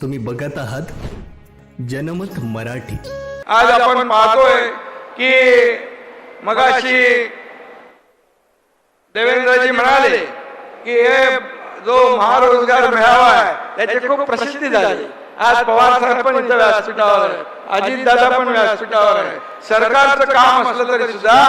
तुम्ही बघत आहात जनमत मराठी. आज आपण पाहतोय की मगाशी देवेंद्रजी म्हणाले की हे जो महारोजगार मेळावा आहे त्याची खूप प्रसिद्धी झाली. आज पवार साहेब पण इथं व्यासपीठावर आहे अजित दादा पण व्यासपीठावर आहे सरकारचं काम असलं तरी सुद्धा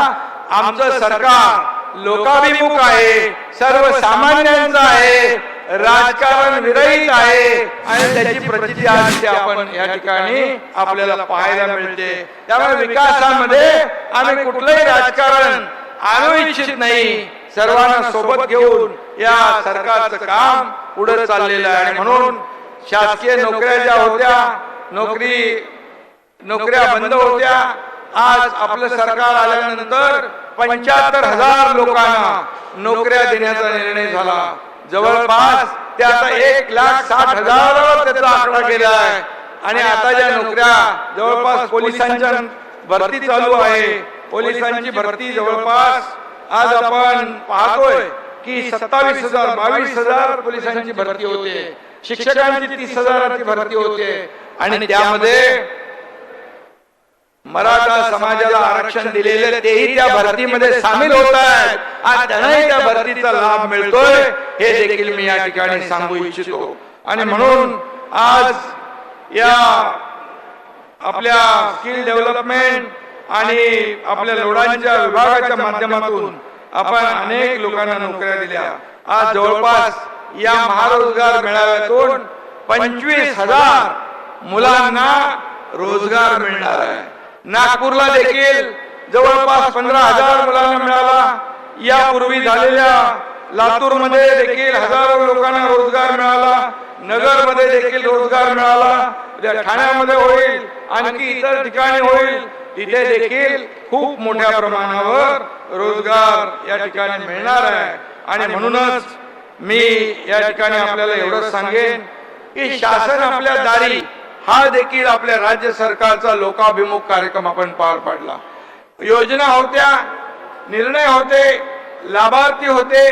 आमचं सरकार लोकाभिमुख आहे सर्वसामान्यांचं आहे राजकारण विरहित आहे. आणि त्याची प्रचिती आज आपण या ठिकाणी आपल्याला पाहायला मिळते. त्यामुळे विकासामध्ये आम्ही कुठलंही राजकारण आणू इच्छित नाही. सर्वांना सोबत घेऊन या सरकारचं काम पुढे चाललेलं आहे. आणि म्हणून शासकीय नोकऱ्या ज्या होत्या नोकरी नोकऱ्या बंद होत्या आज आपलं सरकार आल्यानंतर पंच्याहत्तर हजार लोकांना नोकऱ्या देण्याचा निर्णय झाला. जवळपास ते आता एक लाख साठ हजारावर त्याचा आकडा गेला आहे. आणि आता ज्या नोकऱ्या जवळपास पोलिसांच्या भरती चालू आहे पोलिसांची भरती जवळपास आज आपण पाहतोय की सत्तावीस हजार बावीस हजार पोलिसांची भरती होते. शिक्षकांची तीस हजाराची भरती होते. आणि त्यामध्ये मराठा समाजाला आरक्षण दिलेले तेही त्या भरतीमध्ये सामील होत आहेत. आज त्यांनाही त्या भरतीचा लाभ मिळतोय. हे देखील मी या ठिकाणी सांगू इच्छितो. आणि म्हणून आज या आपल्या स्किल डेव्हलपमेंट आणि आपल्या लोडांच्या विभागाच्या माध्यमातून आपण अनेक लोकांना नोकऱ्या दिल्या. आज जवळपास या महारोजगार मेळाव्यातून पंचवीस हजार मुलांना रोजगार मिळणार आहे. नागपूरला देखील जवळपास पंधरा हजार मुलांना मिळाला. यापूर्वी झालेल्या लातूरमध्ये देखील हजारो लोकांना रोजगार मिळाला. नगरमध्ये देखील रोजगार मिळाला. उद्या ठाण्यामध्ये होईल आणखी इतर ठिकाणी होईल. तिथे देखील खूप मोठ्या प्रमाणावर रोजगार या ठिकाणी मिळणार आहे. आणि म्हणूनच मी या ठिकाणी आपल्याला एवढंच सांगेन की शासन आपल्या दारी हा देखील आपल्या राज्य सरकारचा लोकाभिमुख कार्यक्रम आपण पार पाडला. योजना होत्या निर्णय होते लाभार्थी होते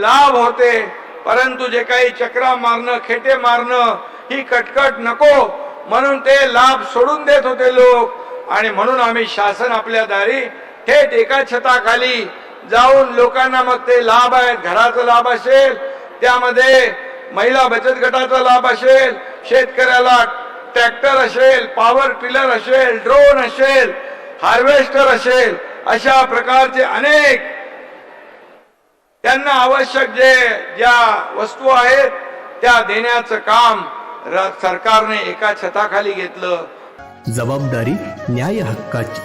लाभ होते परंतु जे काही चक्रा मारणं खेटे मारणं ही कटकट नको म्हणून ते लाभ सोडून देत होते लोक. आणि म्हणून आम्ही शासन आपल्या दारी थेट एका छताखाली जाऊन लोकांना मग ते लाभ आहेत घराचा लाभ असेल त्यामध्ये महिला बचत गटाचा लाभ असेल शेतकऱ्याला ट्रॅक्टर असेल पॉवर टिलर असेल ड्रोन असेल हार्वेस्टर असेल अशा प्रकारचे अनेक त्यांना आवश्यक जे ज्या वस्तू आहेत त्या देण्याचं काम सरकारने एका छताखाली घेतलं. जबाबदारी न्याय हक्काची.